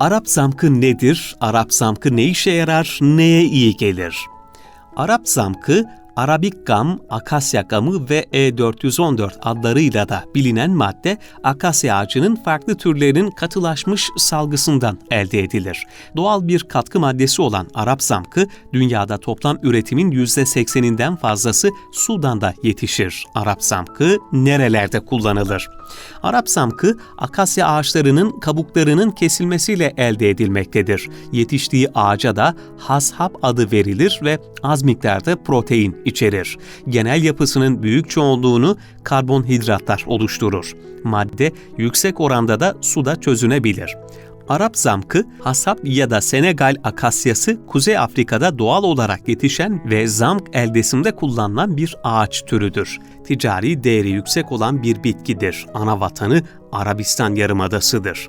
Arap zamkı nedir? Arap zamkı ne işe yarar? Neye iyi gelir? Arap zamkı, Arabik gam, akasya gamı ve E414 adlarıyla da bilinen madde, akasya ağacının farklı türlerinin katılaşmış salgısından elde edilir. Doğal bir katkı maddesi olan Arap zamkı, dünyada toplam üretimin %80'inden fazlası Sudan'da yetişir. Arap zamkı nerelerde kullanılır? Arap zamkı, akasya ağaçlarının kabuklarının kesilmesiyle elde edilmektedir. Yetiştiği ağaca da hashap adı verilir ve az miktarda protein içerir. Genel yapısının büyük çoğunluğunu karbonhidratlar oluşturur. Madde yüksek oranda da suda çözünebilir. Arap zamkı, hasap ya da Senegal akasyası Kuzey Afrika'da doğal olarak yetişen ve zamk eldesimde kullanılan bir ağaç türüdür. Ticari değeri yüksek olan bir bitkidir. Ana vatanı Arabistan Yarımadası'dır.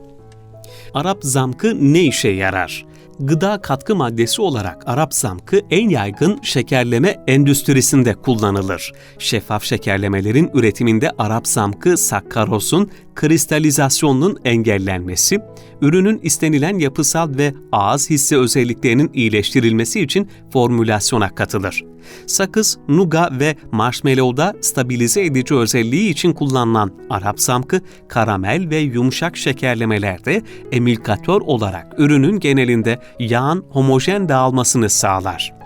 Arap zamkı ne işe yarar? Gıda katkı maddesi olarak Arap zamkı en yaygın şekerleme endüstrisinde kullanılır. Şeffaf şekerlemelerin üretiminde Arap zamkı sakkarozun kristalizasyonunun engellenmesi, ürünün istenilen yapısal ve ağız hissi özelliklerinin iyileştirilmesi için formülasyona katılır. Sakız, nuga ve marshmallow'da stabilize edici özelliği için kullanılan Arap samkı, karamel ve yumuşak şekerlemelerde emülgatör olarak ürünün genelinde yağın homojen dağılmasını sağlar.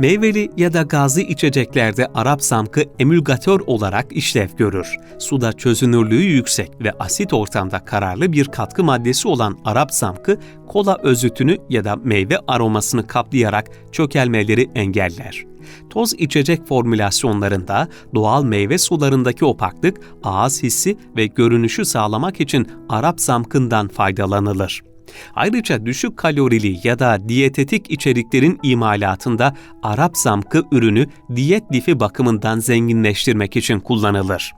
Meyveli ya da gazlı içeceklerde Arap samkı emülgatör olarak işlev görür. Suda çözünürlüğü yüksek ve asit ortamda kararlı bir katkı maddesi olan Arap samkı, kola özütünü ya da meyve aromasını kaplayarak çökelmeleri engeller. Toz içecek formülasyonlarında doğal meyve sularındaki opaklık, ağız hissi ve görünüşü sağlamak için Arap zamkından faydalanılır. Ayrıca düşük kalorili ya da diyetetik içeriklerin imalatında Arap zamkı ürünü diyet lifi bakımından zenginleştirmek için kullanılır.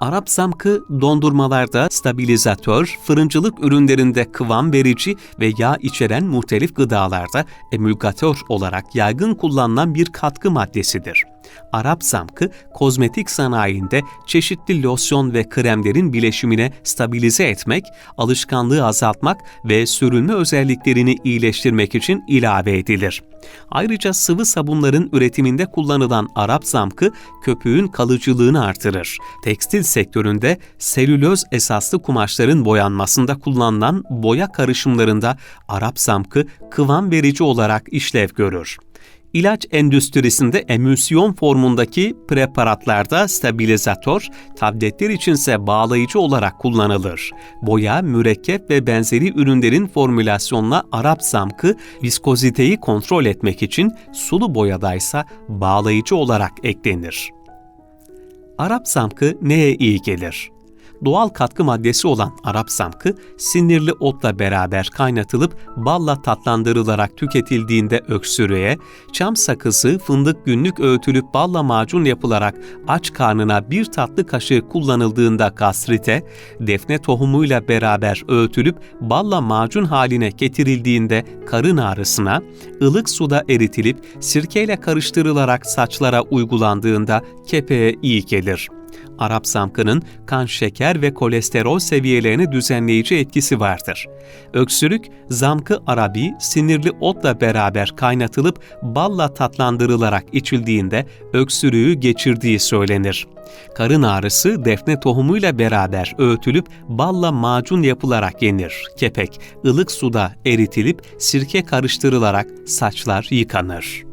Arap zamkı dondurmalarda stabilizatör, fırıncılık ürünlerinde kıvam verici ve yağ içeren muhtelif gıdalarda emülgatör olarak yaygın kullanılan bir katkı maddesidir. Arap zamkı, kozmetik sanayinde çeşitli losyon ve kremlerin bileşimine stabilize etmek, alışkanlığı azaltmak ve sürülme özelliklerini iyileştirmek için ilave edilir. Ayrıca sıvı sabunların üretiminde kullanılan Arap zamkı köpüğün kalıcılığını artırır. Tekstil sektöründe selüloz esaslı kumaşların boyanmasında kullanılan boya karışımlarında Arap zamkı kıvam verici olarak işlev görür. İlaç endüstrisinde emülsiyon formundaki preparatlarda stabilizatör, tabletler içinse bağlayıcı olarak kullanılır. Boya, mürekkep ve benzeri ürünlerin formülasyonuna Arap zamkı viskoziteyi kontrol etmek için sulu boyadaysa bağlayıcı olarak eklenir. Arap zamkı neye iyi gelir? Doğal katkı maddesi olan Arap samkı, sinirli otla beraber kaynatılıp balla tatlandırılarak tüketildiğinde öksürüğe, çam sakızı fındık günlük öğütülüp balla macun yapılarak aç karnına bir tatlı kaşığı kullanıldığında gastrite, defne tohumuyla beraber öğütülüp balla macun haline getirildiğinde karın ağrısına, ılık suda eritilip sirkeyle karıştırılarak saçlara uygulandığında kepeğe iyi gelir.'' Arap zamkının kan şeker ve kolesterol seviyelerini düzenleyici etkisi vardır. Öksürük, zamkı arabi sinirli otla beraber kaynatılıp balla tatlandırılarak içildiğinde öksürüğü geçirdiği söylenir. Karın ağrısı defne tohumuyla beraber öğütülüp balla macun yapılarak yenir. Kepek, ılık suda eritilip sirke karıştırılarak saçlar yıkanır.